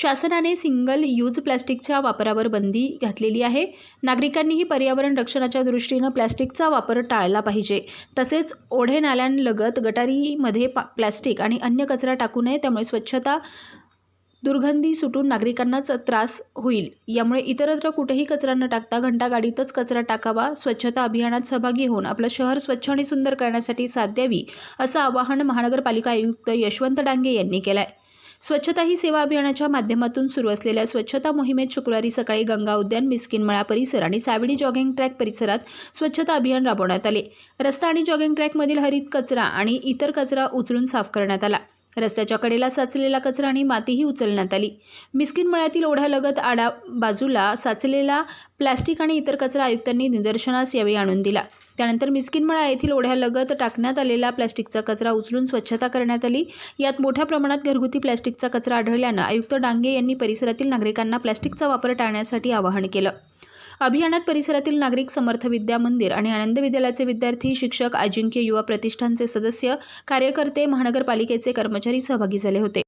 शासनाने single use प्लॅस्टिकच्या वापरावर बंदी घातलेली आहे. नागरिकांनीही पर्यावरण रक्षणाच्या दृष्टीनं प्लॅस्टिकचा वापर टाळला पाहिजे. तसेच ओढे नाल्यांलगत गटारीमध्ये पा प्लॅस्टिक आणि अन्य कचरा टाकू नये त्यामुळे स्वच्छता दुर्गंधी सुटून नागरिकांनाच त्रास होईल. यामुळे इतरत्र कुठेही कचरा न टाकता घंटागाडीतच कचरा टाकावा स्वच्छता अभियानात सहभागी होऊन आपलं शहर स्वच्छ आणि सुंदर करण्यासाठी साथ द्यावी असं आवाहन महानगरपालिका आयुक्त यशवंत डांगे यांनी केलं आहे स्वच्छता ही सेवा अभियानाच्या माध्यमातून सुरू असलेल्या स्वच्छता मोहिमेत शुक्रवारी सकाळी गंगा उद्यान मिस्किन मळा परिसर आणि सावडी जॉगिंग ट्रॅक परिसरात स्वच्छता अभियान राबवण्यात आले. रस्ता आणि जॉगिंग ट्रॅकमधील हरित कचरा आणि इतर कचरा उचलून साफ करण्यात आला. रस्त्याच्या कडेला साचलेला कचरा आणि मातीही उचलण्यात आली. मिस्किन मळ्यातील ओढ्यालगत आडा बाजूला साचलेला प्लॅस्टिक आणि इतर कचरा आयुक्तांनी निदर्शनास यावेळी आणून दिला. त्यानंतर मिस्किनमळा येथील ओढ्यालगत टाकण्यात आलेला प्लॅस्टिकचा कचरा उचलून स्वच्छता करण्यात आली. यात मोठ्या प्रमाणात घरगुती प्लॅस्टिकचा कचरा आढळल्यानं आयुक्त डांगे यांनी परिसरातील नागरिकांना प्लॅस्टिकचा वापर टाळण्यासाठी आवाहन केलं. अभियानात परिसरातील नागरिक समर्थ विद्या मंदिर आणि आनंद विद्यालयाचे विद्यार्थी शिक्षक अजिंक्य युवा प्रतिष्ठानचे सदस्य कार्यकर्ते महानगरपालिकेचे कर्मचारी सहभागी झाले होते.